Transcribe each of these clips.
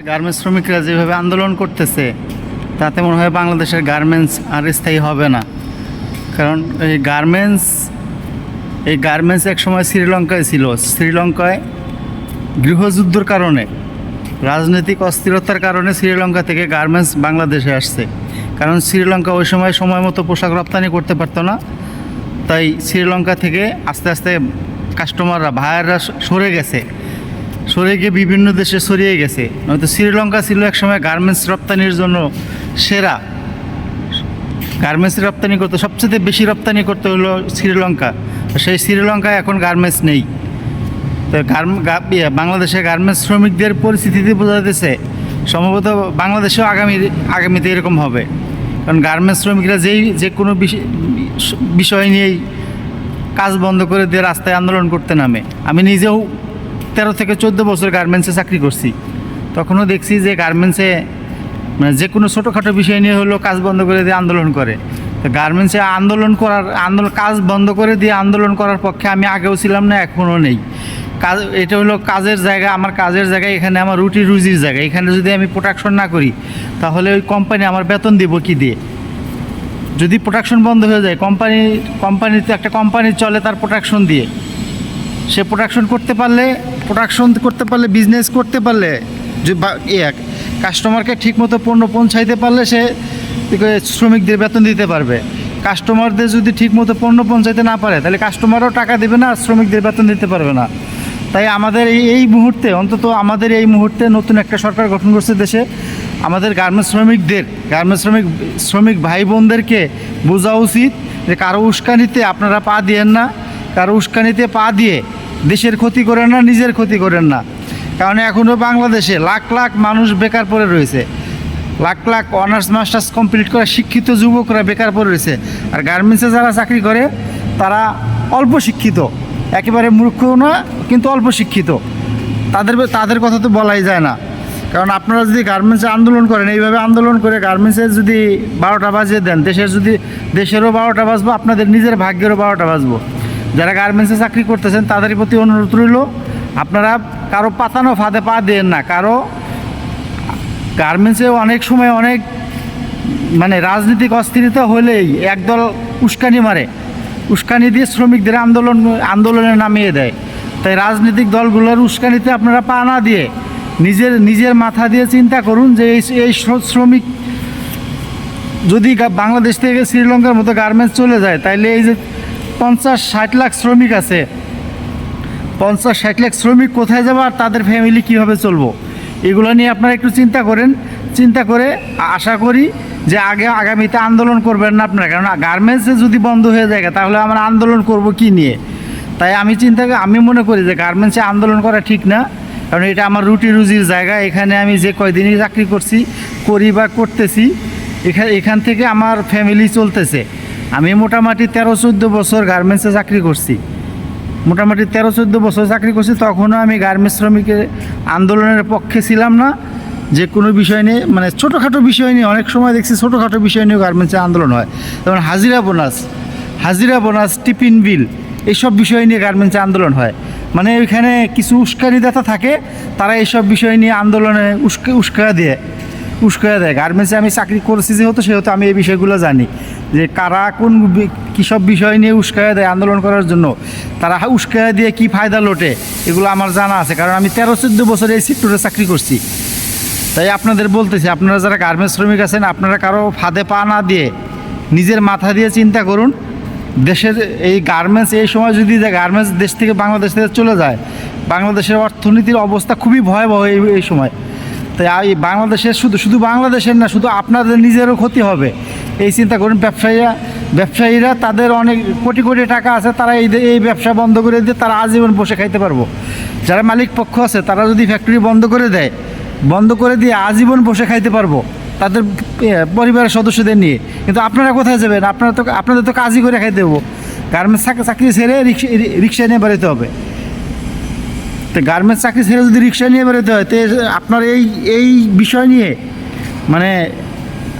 Garments শ্রমিকরা যেভাবে আন্দোলন করতেছে, তাতে মনে হয় বাংলাদেশের গার্মেন্টস আর স্থায়ী হবে না। কারণ এই গার্মেন্টস এই গার্মেন্টস একসময় শ্রীলঙ্কায় ছিল। শ্রীলঙ্কায় গৃহযুদ্ধর কারণে, রাজনৈতিক অস্থিরতার কারণে শ্রীলঙ্কা থেকে গার্মেন্টস বাংলাদেশে আসছে। কারণ শ্রীলঙ্কা ওই সময় সময় মতো পোশাক রপ্তানি করতে পারতো না। তাই শ্রীলঙ্কা থেকে আস্তে আস্তে কাস্টমাররা ভাইয়াররা সরে গেছে। সরে গিয়ে বিভিন্ন দেশে ছড়িয়ে গেছে। নয়তো শ্রীলঙ্কা ছিল একসময় গার্মেন্টস রপ্তানির জন্য সেরা। গার্মেন্টস রপ্তানি করতে সবচেয়ে বেশি রপ্তানি করতে হলো শ্রীলঙ্কা। সেই শ্রীলঙ্কায় এখন গার্মেন্টস নেই। তো ইয়ে, গার্মেন্টস শ্রমিকদের পরিস্থিতিতে বোঝা যাচ্ছে। সম্ভবত বাংলাদেশেও আগামী আগামীতে এরকম হবে। কারণ গার্মেন্টস শ্রমিকরা যেই যে কোনো বিষয় নিয়েই কাজ বন্ধ করে দিয়ে রাস্তায় আন্দোলন করতে নামে। আমি নিজেও তেরো থেকে চোদ্দ বছর গার্মেন্টসে চাকরি করছি। তখনও দেখছি যে গার্মেন্টসে মানে যে কোনো ছোটোখাটো বিষয় নিয়ে হলেও কাজ বন্ধ করে দিয়ে আন্দোলন করে। তো গার্মেন্টসে আন্দোলন করার আন্দোলন কাজ বন্ধ করে দিয়ে আন্দোলন করার পক্ষে আমি আগেও ছিলাম না, এখনও নেই। কাজ, এটা হলো কাজের জায়গা, আমার কাজের জায়গা, এখানে আমার রুটি রুজির জায়গা। এখানে যদি আমি প্রোডাকশন না করি, তাহলে ওই কোম্পানি আমার বেতন দিব কি দিয়ে? যদি প্রোডাকশন বন্ধ হয়ে যায় কোম্পানি কোম্পানিতে একটা কোম্পানি চলে তার প্রোডাকশন দিয়ে। সে প্রোডাকশন করতে পারলে প্রোডাকশন করতে পারলে বিজনেস করতে পারলে কাস্টমারকে ঠিকমতো পণ্য পৌঁছাইতে পারলে সে শ্রমিকদের বেতন দিতে পারবে। কাস্টমারদের যদি ঠিকমতো পণ্য পৌঁছাইতে না পারে, তাহলে কাস্টমারও টাকা দেবে না শ্রমিকদের বেতন দিতে পারবে না। তাই আমাদের এই এই মুহূর্তে, অন্তত আমাদের এই মুহূর্তে নতুন একটা সরকার গঠন করছে দেশে, আমাদের গার্মেন্টস শ্রমিকদের গার্মেন্টস শ্রমিক শ্রমিক ভাই বোনদেরকে বোঝা উচিত যে কারও উস্কানিতে আপনারা পা দিয়েন না। কারও উস্কানিতে পা দিয়ে দেশের ক্ষতি করেন না, নিজের ক্ষতি করেন না। কারণ এখনও বাংলাদেশে লাখ লাখ মানুষ বেকার পড়ে রয়েছে। Lakh lakh honours masters complete করা শিক্ষিত যুবকরা বেকার পড়ে রয়েছে। আর গার্মেন্টসে যারা চাকরি করে, তারা অল্প শিক্ষিত। একেবারে মূর্খ না, কিন্তু অল্প শিক্ষিত। তাদের তাদের কথা তো বলাই যায় না। কারণ আপনারা যদি গার্মেন্টসে আন্দোলন করেন, এইভাবে আন্দোলন করে গার্মেন্টসের যদি বারোটা বাজিয়ে দেন, দেশের যদি দেশেরও বারোটা বাজবো, আপনাদের নিজের ভাগ্যেরও বারোটা বাজবো। যারা গার্মেন্টসে চাকরি করতেছেন তাদের প্রতি অনুরোধ রইল, আপনারা কারও পাতানো ফাঁদে পা দেন না। কারও গার্মেন্টসে অনেক সময় অনেক মানে রাজনৈতিক অস্থিরতা হলেই একদল উস্কানি মারে। উস্কানি দিয়ে শ্রমিকদের আন্দোলন, আন্দোলনে নামিয়ে দেয়। তাই রাজনৈতিক দলগুলোর উস্কানিতে আপনারা পা না দিয়ে নিজের নিজের মাথা দিয়ে চিন্তা করুন যে এই এই শ্রমিক যদি বাংলাদেশ থেকে শ্রীলঙ্কার মতো গার্মেন্টস চলে যায়, তাইলে এই যে পঞ্চাশ ষাট লাখ শ্রমিক আছে। পঞ্চাশ ষাট লাখ শ্রমিক কোথায় যাবে আর তাদের ফ্যামিলি কীভাবে চলবো? এগুলো নিয়ে আপনারা একটু চিন্তা করেন। চিন্তা করে আশা করি যে আগে আগামীতে আন্দোলন করবেন না আপনারা। কারণ গার্মেন্টসে যদি বন্ধ হয়ে যায়, তাহলে আমরা আন্দোলন করব কি নিয়ে? তাই আমি চিন্তা আমি মনে করি যে গার্মেন্টসে আন্দোলন করা ঠিক না। কারণ এটা আমার রুটি রুজির জায়গা। এখানে আমি যে কয়দিনই চাকরি করছি, করি বা করতেছি এখান এখান থেকে আমার ফ্যামিলি চলতেছে। আমি মোটামুটি তেরো চোদ্দ বছর গার্মেন্টসে চাকরি করছি। মোটামুটি তেরো চোদ্দ বছর চাকরি করছি, তখনও আমি গার্মেন্টস শ্রমিকের আন্দোলনের পক্ষে ছিলাম না। যে কোনো বিষয় নিয়ে মানে ছোটোখাটো বিষয় নিয়ে, অনেক সময় দেখছি ছোটোখাটো বিষয় নিয়ে গার্মেন্টসে আন্দোলন হয়। যেমন হাজিরা বোনাস হাজিরা বোনাস টিফিন বিল এইসব বিষয় নিয়ে গার্মেন্টসে আন্দোলন হয়। মানে ওইখানে কিছু উস্কানিদাতা থাকে, তারা এইসব বিষয় নিয়ে আন্দোলনে উস্কা উস্কা দিয়ে, উস্কায়া দেয়। গার্মেন্টসে আমি চাকরি করেছি যেহেতু, সেহেতু আমি এই বিষয়গুলো জানি। যে কারা কোন বি- কী সব বিষয় নিয়ে উস্কায়া দেয় আন্দোলন করার জন্য, তারা উস্কায়া দিয়ে কি ফায়দা লোটে, এগুলো আমার জানা আছে। কারণ আমি তেরো, চোদ্দ বছর এই সেক্টরে চাকরি করছি। তাই আপনাদের বলতেছি, আপনারা যারা গার্মেন্টস শ্রমিক আছেন, আপনারা কারও ফাঁদে পা না দিয়ে নিজের মাথা দিয়ে চিন্তা করুন। দেশের এই গার্মেন্টস, এই সময় যদি গার্মেন্টস দেশ থেকে বাংলাদেশ থেকে চলে যায়, বাংলাদেশের অর্থনীতির অবস্থা খুবই ভয়াবহ এই এই সময়। তাই বাংলাদেশের শুধু শুধু বাংলাদেশের না, শুধু আপনাদের নিজেরও ক্ষতি হবে। এই চিন্তা করুন, ব্যবসায়ীরা ব্যবসায়ীরা তাদের অনেক কোটি কোটি টাকা আছে, তারা এই এই ব্যবসা বন্ধ করে দিয়ে তারা আজীবন বসে খাইতে পারব। যারা মালিক পক্ষ আছে, তারা যদি ফ্যাক্টরি বন্ধ করে দেয়, বন্ধ করে দিয়ে আজীবন বসে খাইতে পারব তাদের পরিবারের সদস্যদের নিয়ে। কিন্তু আপনারা কোথায় যাবেন? আপনারা তো, আপনাদের তো কাজই করে খাইতে দেবো গার্মেন্টস চাকরি ছেড়ে রিক্সা নিয়ে বেরোতে হবে। তো গার্মেন্টস চাকরি ছেড়ে যদি রিক্সা নিয়ে বেরোতে হয়, তো আপনার এই এই বিষয় নিয়ে মানে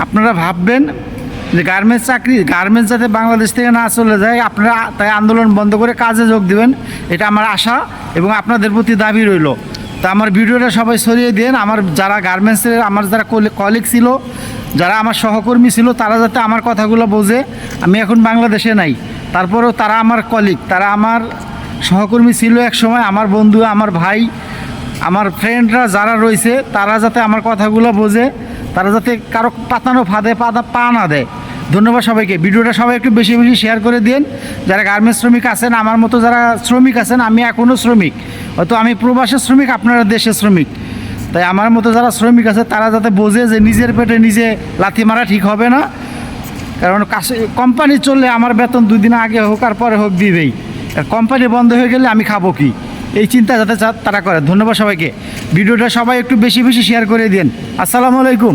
আপনারা ভাববেন যে গার্মেন্টস চাকরি গার্মেন্টস যাতে বাংলাদেশ থেকে না চলে যায়, আপনারা তাই আন্দোলন বন্ধ করে কাজে যোগ দিবেন, এটা আমার আশা এবং আপনাদের প্রতি দাবি রইল। তা আমার ভিডিওটা সবাই সরিয়ে দেন, আমার যারা গার্মেন্টসের আমার যারা কলিগ ছিল, যারা আমার সহকর্মী ছিল, তারা যাতে আমার কথাগুলো বোঝে, আমি এখন বাংলাদেশে নাই। তারপরেও তারা আমার কলিগ তারা আমার সহকর্মী ছিল এক সময়, আমার বন্ধু, আমার ভাই, আমার ফ্রেন্ডরা যারা রয়েছে, তারা যাতে আমার কথাগুলো বোঝে তারা যাতে কারও পাতানো ফাঁদে, পাতা পা না দেয়। ধন্যবাদ সবাইকে। ভিডিওটা সবাই একটু বেশি বেশি শেয়ার করে দিন যারা গার্মেন্টস শ্রমিক আছেন, আমার মতো যারা শ্রমিক আছেন, আমি এখনও শ্রমিক। হয়তো আমি প্রবাসের শ্রমিক, আপনারা দেশের শ্রমিক। তাই আমার মতো যারা শ্রমিক আছে, তারা যাতে বোঝে যে নিজের পেটে নিজে লাথি মারা ঠিক হবে না। কারণ কোম্পানি চললে আমার বেতন দুই দিন আগে হোক আর পরে হোক দিবেই। কোম্পানি বন্ধ হয়ে গেলে আমি খাব কি? এই চিন্তা যাতে তারা করে। ধন্যবাদ সবাইকে। ভিডিওটা সবাই একটু বেশি বেশি শেয়ার করে দিন আসসালামু আলাইকুম।